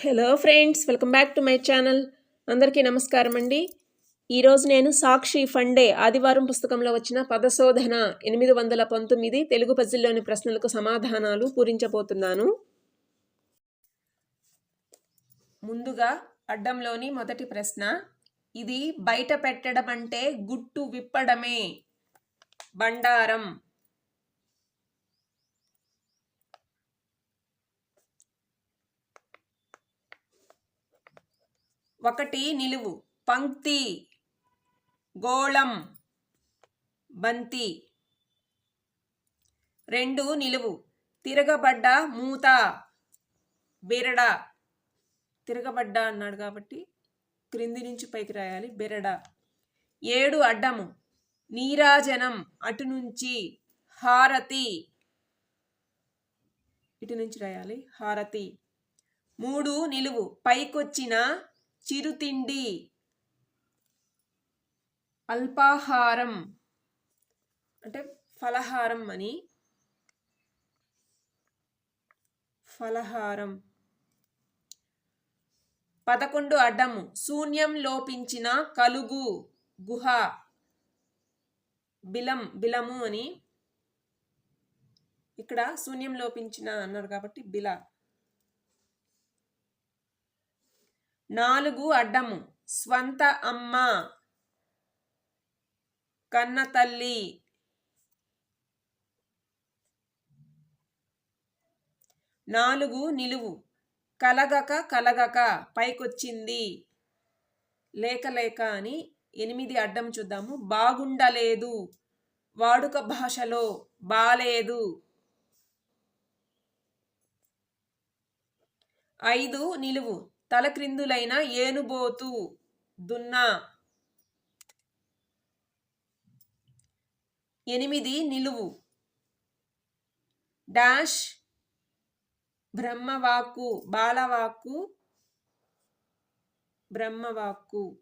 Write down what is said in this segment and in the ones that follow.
Hello friends welcome back to my channel అందరికీ నమస్కారం అండి. ఈరోజు నేను సాక్షి ఫండే ఆదివారం పుస్తకంలో వచ్చిన పదశోధన ఎనిమిది వందల పంతొమ్మిది తెలుగు పజిల్లోని ప్రశ్నలకు సమాధానాలు పూరించబోతున్నాను. ముందుగా అడ్డంలోని మొదటి ప్రశ్న ఇది బయట పెట్టడం అంటే గుట్టు విప్పడమే. బండారం. ఒకటి నిలువు. పంక్తి. గోళం. బంతి. రెండు నిలువు. తిరగబడ్డ మూత. బెరడ. తిరగబడ్డ అన్నాడు కాబట్టి క్రింది నుంచి పైకి రాయాలి. బెరడ. ఏడు అడ్డము. నీరాజనం. అటు నుంచి. హారతి. ఇటు నుంచి రాయాలి. హారతి. మూడు నిలువు. పైకొచ్చిన చిరుతిండి. అల్పాహారం. అంటే ఫలహారం అని. ఫలహారం. పదకొండు అడ్డము. శూన్యం లోపించిన కలుగు గుహ. బిలం బిలము అని. ఇక్కడ శూన్యం లోపించిన అన్నారు కాబట్టి బిల. నాలుగు అడ్డము. స్వంత అమ్మ. కన్న తల్లి. నాలుగు నిలువు. కలగక కలగక పైకొచ్చింది. లేక లేక అని ఎనిమిది అడ్డం చూద్దాము. బాగుండలేదు. వాడుక భాషలో బాలేదు. ఐదు నిలువు. తలక్రిందులైన ఏనుబోతు దున్నా. ఎనిమిది నిలువు. డాష్ బ్రహ్మవాక్కు బాలవాక్కు బ్రహ్మవాక్కు.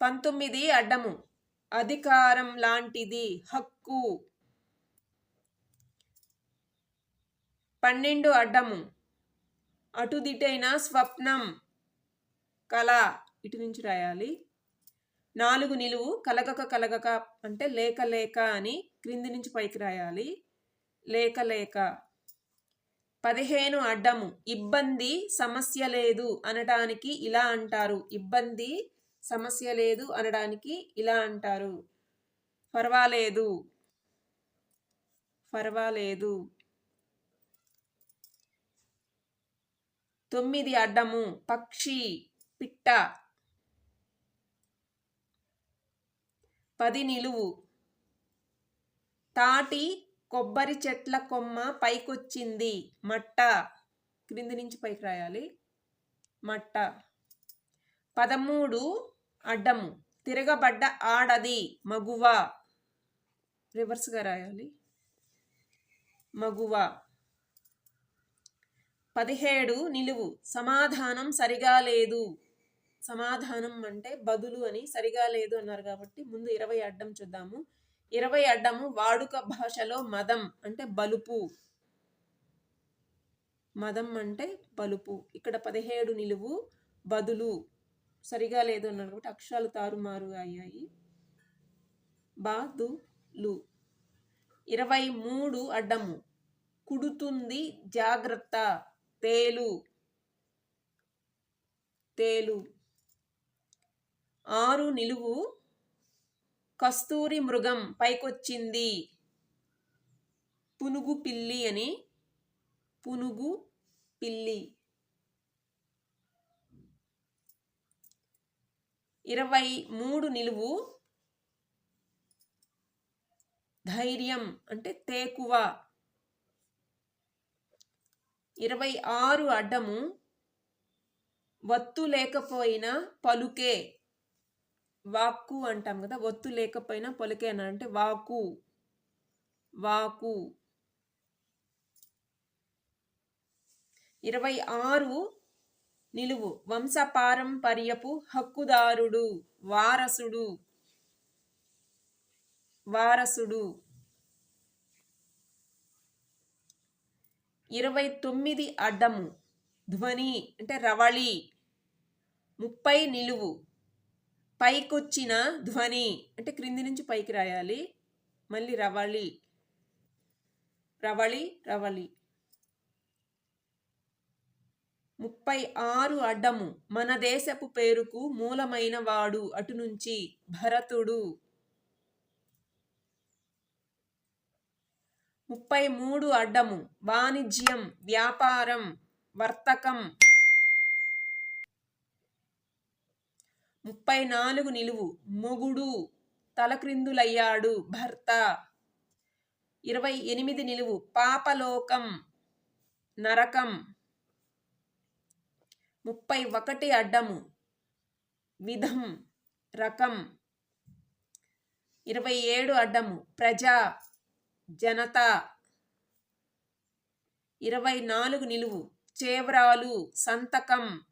పంతొమ్మిది అడ్డము. అధికారం లాంటిది హక్కు. పన్నెండు అడ్డము. అటుదిటైన స్వప్నం. కళ. ఇటు నుంచి రాయాలి. నాలుగు నిలువు. కలగక కలగక అంటే లేక లేక అని క్రింది నుంచి పైకి రాయాలి. లేక లేక. పదిహేను అడ్డము. ఇబ్బంది సమస్య లేదు అనటానికి ఇలా అంటారు. ఇబ్బంది సమస్య లేదు అనడానికి ఇలా అంటారు. పర్వాలేదు పర్వాలేదు తొమ్మిది అడ్డము. పక్షి పిట్ట. పది నిలువు. తాటి కొబ్బరి చెట్ల కొమ్మ పైకొచ్చింది. మట్ట. క్రింది నుంచి పైకి రాయాలి. మట్ట. పదమూడు అడ్డము. తిరగబడ్డ ఆడది మగువ. రివర్స్గా రాయాలి. మగువ. పదిహేడు నిలువు. సమాధానం సరిగా లేదు. సమాధానం అంటే బదులు అని సరిగా లేదు అన్నారు కాబట్టి ముందు ఇరవై అడ్డం చూద్దాము. ఇరవై అడ్డము వాడుక భాషలో మదం అంటే బలుపు. మదం అంటే బలుపు. ఇక్కడ పదిహేడు నిలువు. బదులు. సరిగా లేదు అన్నారు కాబట్టి అక్షరాలు తారుమారు అయ్యాయి. బాదులు. ఇరవై మూడు అడ్డము. కుడుతుంది జాగ్రత్త. తేలు. తేలు. ఆరు నిలువు. కస్తూరి మృగం పైకొచ్చింది. పునుగు పిల్లి అని. పునుగు పిల్లి. ఇరవై మూడు నిలువు ధైర్యం అంటే తేకువ. ఇరవై ఆరు అడ్డము వత్తు లేకపోయినా పలుకే. వాక్కు అంటాం కదా ఒత్తు లేకపోయినా పలుకే అని అంటే వాకు వాకు. ఇరవై ఆరు నిలువు. వంశపారంపర్యపు హక్కుదారుడు వారసుడు. వారసుడు. ఇరవై తొమ్మిది అడ్డము. ధ్వని అంటే రవళి. ముప్పై నిలువు. పైకొచ్చిన ధ్వని అంటే క్రింది నుంచి పైకి రాయాలి. మళ్ళీ రవళి. రవళి రవళి. ముప్పై ఆరు అడ్డము మన దేశపు పేరుకు మూలమైన వాడు అటు నుంచి భరతుడు. ముప్పై మూడు అడ్డము వాణిజ్యం వ్యాపారం వర్తకం. ముప్పై నాలుగు నిలువు మొగుడు తలక్రిందులయ్యాడు భర్త. ఇరవై ఎనిమిది నిలువు పాపలోకం నరకం. ముప్పై ఒకటి అడ్డము. విధం రకం ఇరవై ఏడు అడ్డము. ప్రజా జనత ఇరవై నాలుగు నిలువు. చేవరాలు సంతకం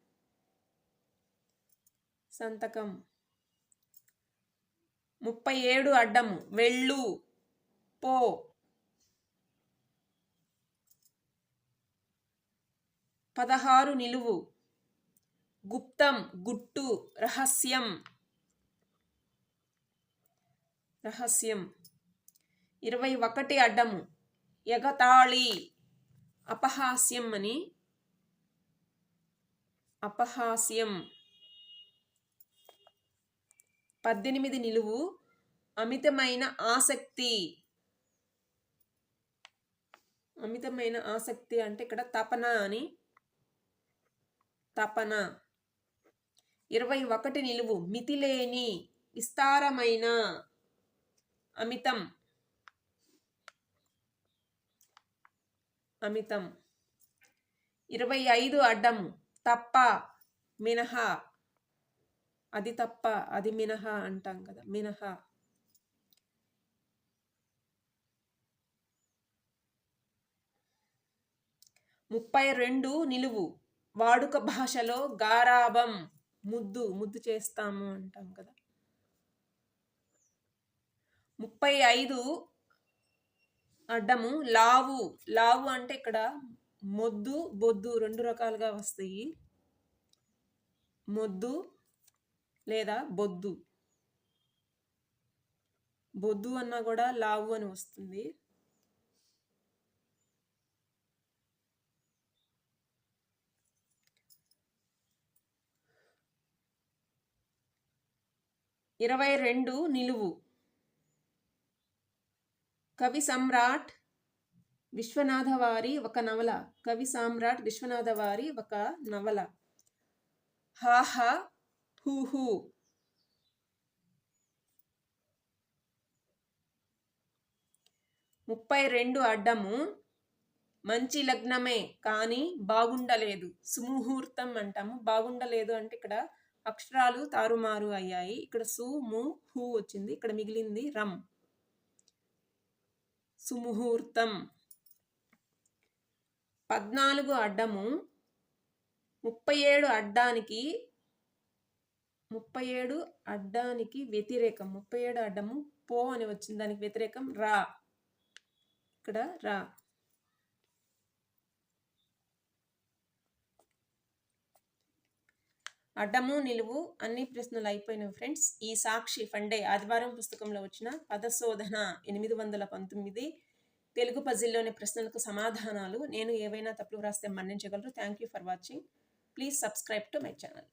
సంతకం. ముప్పై ఏడు అడ్డము. వెళ్ళు పో. పదహారు నిలువు. గుప్తం గుట్టు రహస్యం. రహస్యం. ఇరవై ఒకటి అడ్డము. ఎగతాళి. అపహాస్యం అని. అపహాస్యం. పద్దెనిమిది నిలువు. అమితమైన ఆసక్తి. అమితమైన ఆసక్తి అంటే ఇక్కడ తపన అని. తపన. ఇరవై ఒకటి నిలువు. మితిలేని విస్తారమైన అమితం. అమితం. ఇరవై ఐదు అడ్డం తప్ప మినహా. అది తప్ప అది మినహా అంటాం కదా. మినహా. ముప్పై రెండు నిలువు. వాడుక భాషలో గారాబం ముద్దు ముద్దు చేస్తాము అంటాం కదా. ముప్పై ఐదు అడ్డము లావు. లావు అంటే ఇక్కడ మొద్దు బొద్దు రెండు రకాలుగా వస్తాయి. మొద్దు లేదా బొద్దు. బొద్దు అన్నా కూడా లావు అని వస్తుంది. ఇరవై రెండు నిలువు. కవి సమ్రాట్ విశ్వనాథ వారి ఒక నవల. కవి సామ్రాట్ విశ్వనాథ వారి ఒక నవల. హాహా హూహూ. ముప్పై రెండు అడ్డము. మంచి లగ్నమే కానీ బాగుండలేదు. సుముహూర్తం అంటాము. బాగుండలేదు అంటే ఇక్కడ అక్షరాలు తారుమారు అయ్యాయి. ఇక్కడ సు ము హు వచ్చింది. ఇక్కడ మిగిలింది రమ్ సుముహూర్తం. పద్నాలుగు అడ్డము. ముప్పై ఏడు అడ్డానికి ముప్పై ఏడు అడ్డానికి వ్యతిరేకం. ముప్పై ఏడు అడ్డము పో అని వచ్చింది. దానికి వ్యతిరేకం రా. ఇక్కడ రా. అడ్డము నిలువు అన్ని ప్రశ్నలు అయిపోయినవి ఫ్రెండ్స్. ఈ సాక్షి ఫండే ఆదివారం పుస్తకంలో వచ్చిన పదశోధన ఎనిమిది వందల పంతొమ్మిది తెలుగు పజిల్లోని ప్రశ్నలకు సమాధానాలు నేను ఏవైనా తప్పులు వ్రాస్తే మన్నించగలరు. Thank you for watching please subscribe to my channel